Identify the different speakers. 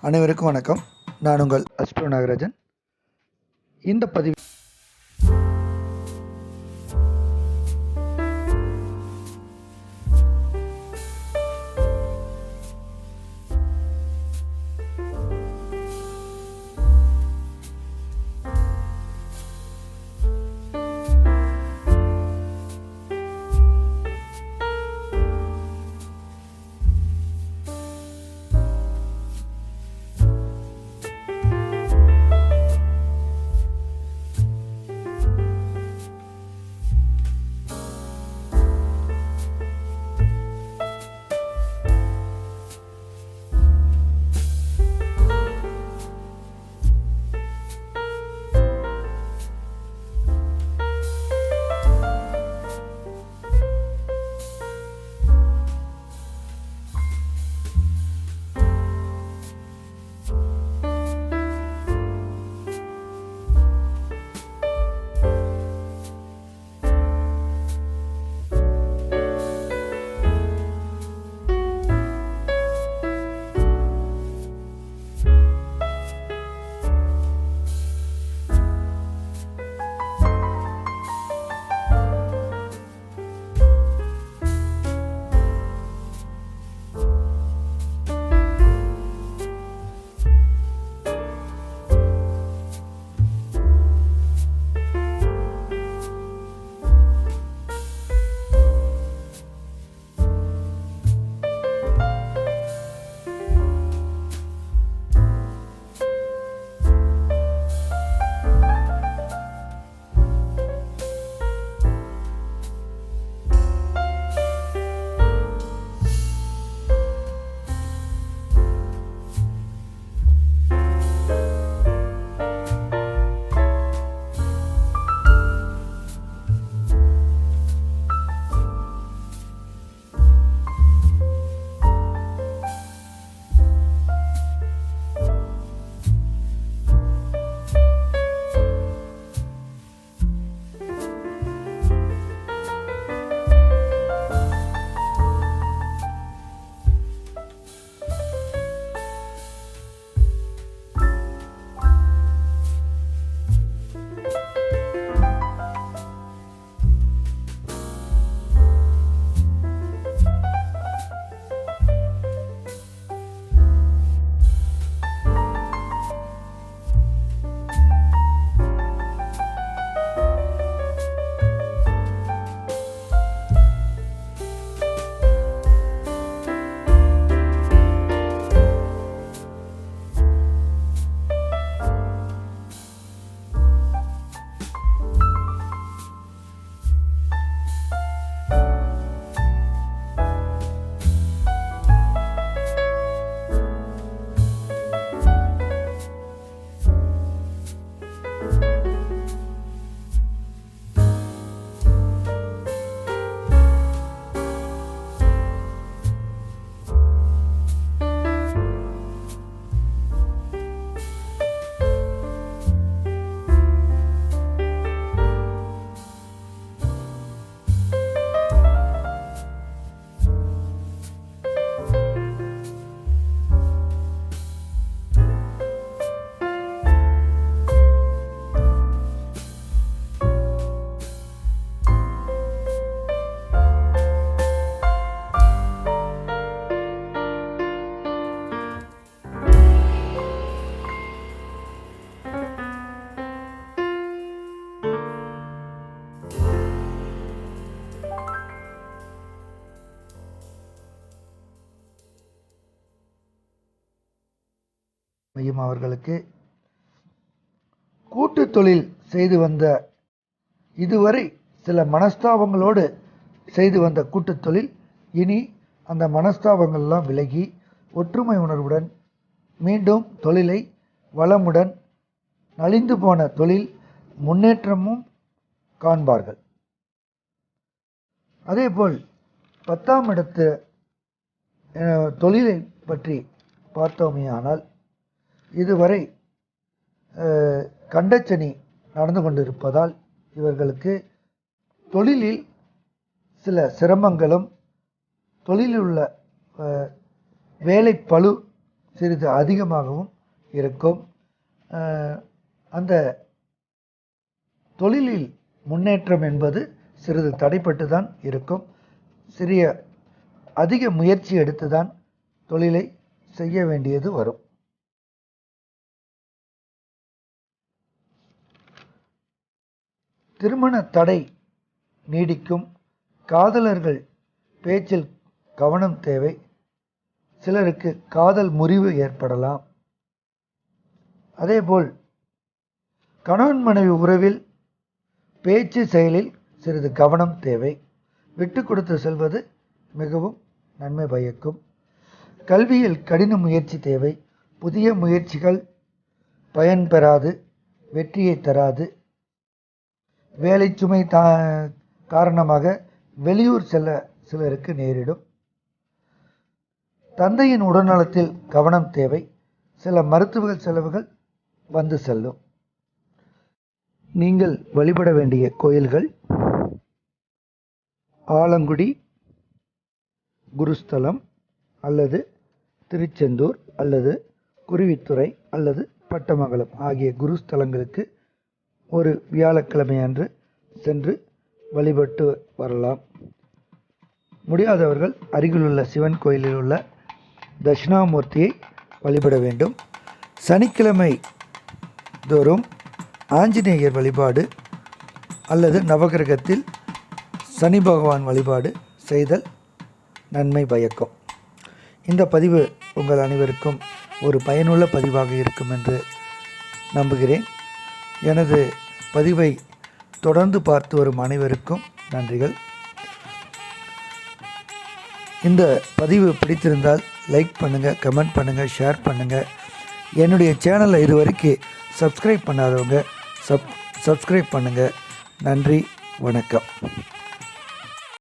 Speaker 1: அனைவருக்கும் வணக்கம். நான் உங்கள் அஸ்ட்ரோ நாகராஜன். இந்த பதிவு மையம் அவர்களுக்கு. கூட்டு தொழில் செய்து வந்த இதுவரை சில மனஸ்தாபங்களோடு செய்து வந்த கூட்டு தொழில் இனி அந்த மனஸ்தாபங்கள்லாம் விலகி ஒற்றுமை உணர்வுடன் மீண்டும் தொழிலை வளமுடன் நலிந்து போன தொழில் முன்னேற்றமும் காண்பார்கள். அதேபோல் பத்தாம் இடத்து தொழிலை பற்றி பார்த்தோமே ஆனால் இதுவரை கண்டச்சனி நடந்து கொண்டிருப்பதால் இவர்களுக்கு தொழிலில் சில சிரமங்களும் தொழிலில் உள்ள வேலை பளு சிறிது அதிகமாகவும் இருக்கும். அந்த தொழிலில் முன்னேற்றம் என்பது சிறிது தடைப்பட்டு தான் இருக்கும். சிறிய அதிக முயற்சி எடுத்து தான் தொழிலை செய்ய வேண்டியது வரும். திருமண தடை நீடிக்கும். காதலர்கள் பேச்சில் கவனம் தேவை. சிலருக்கு காதல் முறிவு ஏற்படலாம். அதேபோல் கணவன் மனைவி உறவில் பேச்சு செயலில் சிறிது கவனம் தேவை. விட்டு கொடுத்து செல்வது மிகவும் நன்மை பயக்கும். கல்வியில் கடின முயற்சி தேவை. புதிய முயற்சிகள் பயன் பெறாது வெற்றியை தராது. வேலை சுமை தா காரணமாக வெளியூர் செல்ல சிலருக்கு நேரிடும். தந்தையின் உடல்நலத்தில் கவனம் தேவை. சில மருத்துவ செலவுகள் வந்து செல்லும். நீங்கள் வழிபட வேண்டிய கோயில்கள் ஆலங்குடி குருஸ்தலம் அல்லது திருச்செந்தூர் அல்லது குருவித்துறை அல்லது பட்டமங்கலம் ஆகிய குருஸ்தலங்களுக்கு ஒரு வியாழக்கிழமை அன்று சென்று வழிபட்டு வரலாம். முடியாதவர்கள் அருகிலுள்ள சிவன் கோயிலில் உள்ள தட்சிணாமூர்த்தியை வழிபட வேண்டும். சனிக்கிழமை தோறும் ஆஞ்சநேயர் வழிபாடு அல்லது நவகிரகத்தில் சனி பகவான் வழிபாடு செய்தல் நன்மை பயக்கும். இந்த பதிவு உங்கள் அனைவருக்கும் ஒரு பயனுள்ள பதிவாக இருக்கும் என்று நம்புகிறேன். எனது பதிவை தொடர்ந்து பார்த்து வரும் அனைவருக்கும் நன்றிகள். இந்த பதிவு பிடித்திருந்தால் லைக் பண்ணுங்கள் கமெண்ட் பண்ணுங்கள் ஷேர் பண்ணுங்கள் என்னுடைய சேனலை இது வரைக்கும் சப்ஸ்கிரைப் பண்ணாதவங்க சப் சப்ஸ்கிரைப் பண்ணுங்கள் நன்றி வணக்கம்.